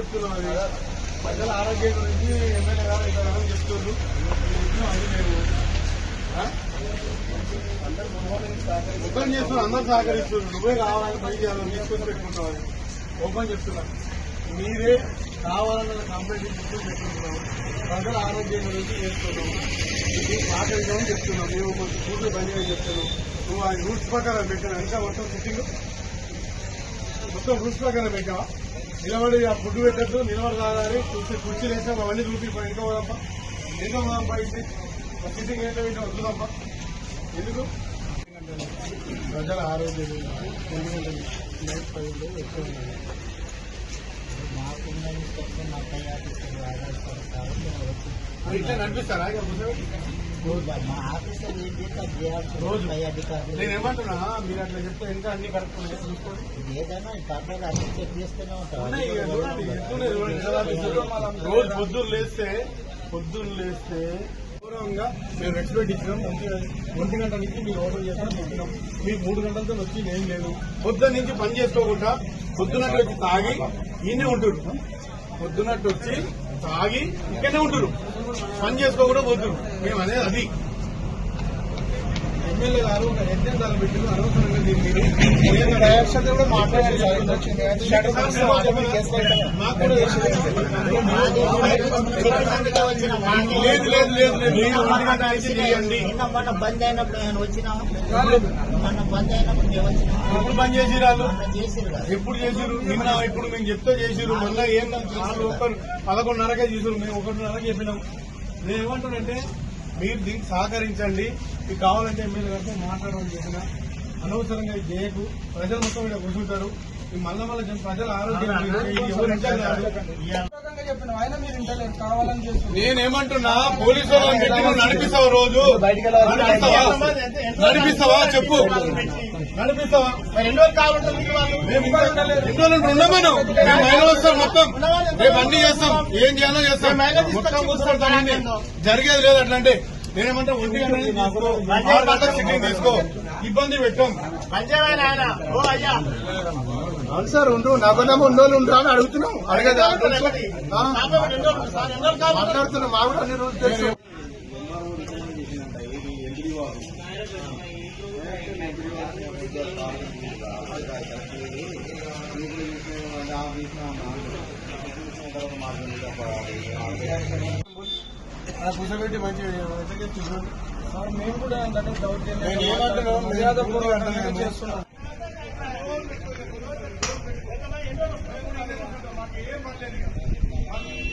చెప్తున్నాం అది. ప్రజల ఆరోగ్యం గురించి ఎమ్మెల్యే గారు ఇక్కడ చెప్తున్నారు. అది మేము ఓపెన్ చేస్తున్నారు అందరు సహకరిస్తున్నారు. నువ్వే కావాలని పని చేయాలని తీసుకొని పెట్టుకుంటావు అది. ఓపెన్ చెప్తున్నా. మీరే కావాలన్న కంప్లైంట్ తీసుకొని పెట్టుకుంటున్నావు. ప్రజల ఆరోగ్యం గురించి చేస్తున్నావు నీకు చెప్తున్నాం చెప్తున్నావు. మేము కొంచెం కూతురు పని చేయని చెప్తున్నావు. నువ్వు ఆ రూల్స్ ప్రకారం పెట్టాను ఇంకా మొత్తం సిట్టింగ్ మొత్తం రూల్స్ ప్రకారం పెట్టావా? నిలబడి ఆ ఫుడ్ పెట్టద్దు నిలబడి తాగాలి చూసి కుర్చీలు వేసాం అవన్నీ చూపి ఇంకా పోదప్ప. ఇంకా పోదప్ప ఇంటి. సిట్టింగ్ ఏంటో ఏంటో వద్దుదమ్మా ఎందుకు? ప్రజల ఆరోగ్యం ఎందుకంటే నైట్ ఫైవ్లో ఎక్కువ ఉన్నాయి రోజు నేను ఏమంటున్నా మీరు అట్లా చెప్తే ఇంకా అన్ని కరెక్ట్ ఉన్నాయి చూసుకోండి ఉన్నాయి ఇక చూడండి ఎట్లున్నాయి చూడండి. ఎలా తీస్తారు. రోజు పొద్దున్న లేస్తే పొద్దున్న లేస్తే గౌరవంగా మేము ఎక్స్పెక్ట్ ఇచ్చినాం. ఒంటి గంట నుంచి మీరు ఆర్డర్ చేస్తాం పెట్టినాం మీకు మూడు గంటలతో వచ్చి ఏం లేదు. పొద్దున్న నుంచి పని చేసుకోకుండా పొద్దున్నట్టు వచ్చి తాగి ఈయనే ఉంటురు పొద్దున్నట్టు వచ్చి తాగి ఇక్కడనే ఉంటారు పని చేసుకోకుండా పోతున్నారు మేము అనేది అది. ఎమ్మెల్యే గారు అనవసరంగా కూడా లేదు. లేదు. లేదు. మీరు చేయండి మొన్న బంద్ అయినప్పుడు. మొన్న బంద్ అయినప్పుడు మేము ఎప్పుడు పని చేసి రాదు మొన్న చేసిరు కదా. ఎప్పుడు చేసిరు నిన్న ఇప్పుడు మేము చెప్తే చేసిరు మళ్ళీ ఏం నాలుగు ఒక్కరు పదకొండున్నరకే చేసిరు మేము ఒకటిన్నరకే చెప్పినాం. నేను ఏమంటానంటే మీరు దీనికి సహకరించండి. మీకు కావాలంటే ఎమ్మెల్యే గారితో మాట్లాడమని చెప్పిన. అనవసరంగా ఇది చేయకు ప్రజలు మొత్తం ఇక్కడ కూర్చుంటారు. ఈ మళ్ళా మళ్ళీ జన- ప్రజల ఆరోగ్యం ఎవరు. నేనేమంటున్నా పోలీసు వాళ్ళని పెట్టి నువ్వు నడిపిస్తావా రోజు? నడిపిస్తావా? నడిపిస్తావా? చెప్పు. నడిపిస్తావా? ఎన్నో కావాలంటే మేము ఎన్ని రోజులు వస్తాం మొత్తం. రేపు అన్ని చేస్తాం. ఏం చేయాలో చేస్తాం. మొత్తం కూర్చుంటాం అన్ని జరిగేది లేదు అట్లా అంటే నేనేమంటే ఒంటి నుంచి తీసుకో. ఆరు గంటలకు సిట్టింగ్ తీసుకో. ఇబ్బంది పెట్టాం. అవును సార్ ఉండు. నగదమ్మ ఉన్నోళ్ళు ఉండరు అని అడుగుతున్నాం. అడగదా? మాట్లాడుతున్నాం. మా కూడా అన్ని రోజులు తెలుసు. అలా కూర్చోబెట్టి మంచిగా ఎట్లా చెప్తున్నాను మేము కూడా మర్యాదపూర్వకంగా చేస్తున్నాం. మాకు ఏం పర్లేదు. ఇక.